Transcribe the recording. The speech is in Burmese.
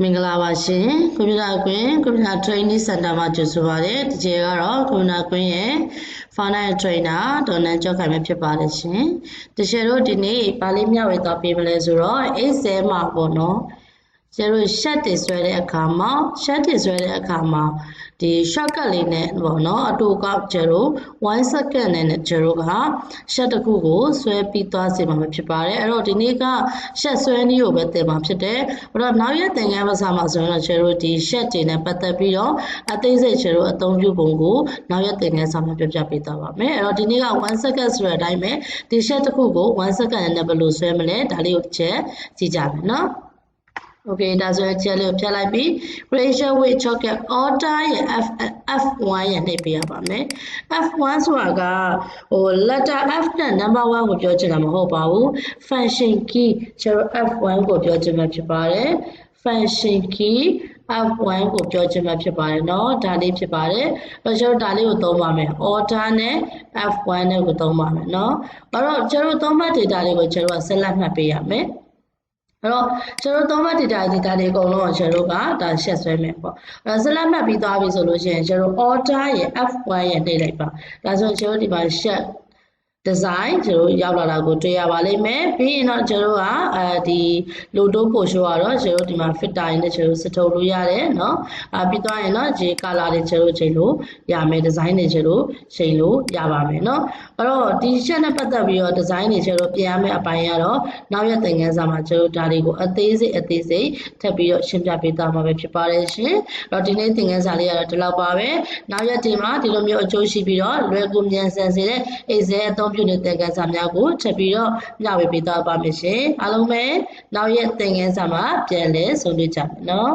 မင်္ဂလာပါရှင်ကွန်ပျူတာကွင်းကွန်ပျူတာ training center မှာကြိုဆိုပါရစေဒီကျေကတော့ကွန်ပျူတာကွင်းရဲ့ final trainer ဒေါ်နန်ကျော်ခိုင်ပဲဖြစ်ပါတယ်ရှင်ဒီကျေတို့ဒီနေ့ပါလေးမျှဝေသွားပေးမလဲဆိုတော့ Excel မှာပေါ့နော် ကျတို့ shut တွေဆွဲတဲ့အခါမှာ shut တွေဆွဲတဲ့အခါမှာဒီ shortcut လေးနဲ့ပေါ့နော်အတူကကျတို့1 second နဲ့ကျတို့က shut တစ်ခုကိုဆွဲပြီးသွားစေမှာဖြစ်ပါတယ်အဲ့တော့ဒီနေ့က shut ဆွဲနည်းကိုပဲသင်မှာဖြစ်တယ်အဲ့တော့နောက်ရက်သင်ခန်းမစာမှာဆိုရင်တော့ကျတို့ဒီ shut တွေနဲ့ပတ်သက်ပြီးတော့အသေးစိတ်ကျတို့အသုံးပြုပုံကိုနောက်ရက်သင်ခန်းစာမှာပြပြပေးသွားပါမယ်အဲ့တော့ဒီနေ့က1 second ဆိုတဲ့အတိုင်းပဲဒီ shut တစ်ခုကို1 second နဲ့ဘယ်လိုဆွဲမလဲဒါလေးကိုတစ်ချက်ကြည့်ကြမယ်နော် Okay ဒါဆိုရင်ချက်လေးကိုဖြတ်လိုက်ပြီး ratio with chocolate order ရဲ့ F F1 ရဲ့နှိပ်ပေးရပါမယ် F1 ဆိုတာကဟို letter F နဲ့ number 1ကိုပြောချင်တာမဟုတ်ပါဘူး function key ကျွန်တော် F1 ကိုပြောချင်မှာဖြစ်ပါတယ် function key F1 ကိုပြောချင်မှာဖြစ်ပါတယ်เนาะဒါလေးဖြစ်ပါတယ်အဲ့တော့ကျွန်တော်ဒါလေးကိုသုံးပါမယ် order နဲ့ F1 နဲ့ကိုသုံးပါမယ်เนาะအဲ့တော့ကျွန်တော်သုံးမှတ် data လေးကိုကျွန်တော်ဆက်လက်မှတ်ပေးရမယ် အဲ့တော့ကျွန်တော်သုံးဘတ် data data တွေအကုန်လုံးကိုကျွန်တော်ကဒါရှက်ဆွဲမယ်ပေါ့အဲ့တော့ဆက်လက်မှတ်ပြီးသွားပြီဆိုလို့ရှိရင်ကျွန်တော် order ရဲ့ F1 ရဲ့နှိပ်လိုက်ပါဒါဆိုရင်ကျွန်တော်ဒီမှာ shet design ကျွန်တော်ရောက်လာတာကိုတွေ့ရပါလိမ့်မယ်ပြီးရင်တော့ကျွန်တော်ကအဲဒီ logo ပို့ရှိုးကတော့ကျွန်တော်ဒီမှာ fit တိုင်းနဲ့ကျွန်တော်စထုတ်လို့ရတယ်เนาะအာပြီးသွားရင်တော့ဒီ color တွေကျွန်တော်ချိန်လို့ရမယ် design တွေကျွန်တော်ချိန်လို့ရပါမယ်เนาะအဲ့တော့ဒီ shirt နဲ့ပတ်သက်ပြီးတော့ design တွေကျွန်တော်ပြင်ရမယ့်အပိုင်းကတော့နောက်ရက်သင်ခန်းစာမှာကျွန်တော်ဒါတွေကိုအသေးစိတ်အသေးစိတ်ထပ်ပြီးတော့ရှင်းပြပေးသွားမှာပဲဖြစ်ပါတယ်ရှင်အဲ့တော့ဒီနေ့သင်ခန်းစာလေးကတော့ဒီလောက်ပါပဲနောက်ရက်ဒီမှာဒီလိုမျိုးအကျိုးရှိပြီးတော့လွယ်ကူမြန်ဆန်စေတဲ့ Excel အသုံး ပြုနေတဲ့ကန်းစာများကိုချက်ပြီးတော့မျှဝေပေးသွားပါမယ်ရှင်အားလုံးပဲနောက်ရက်သင်ခန်းစာမှာပြန်လည်ဆုံတွေ့ကြမယ်နော်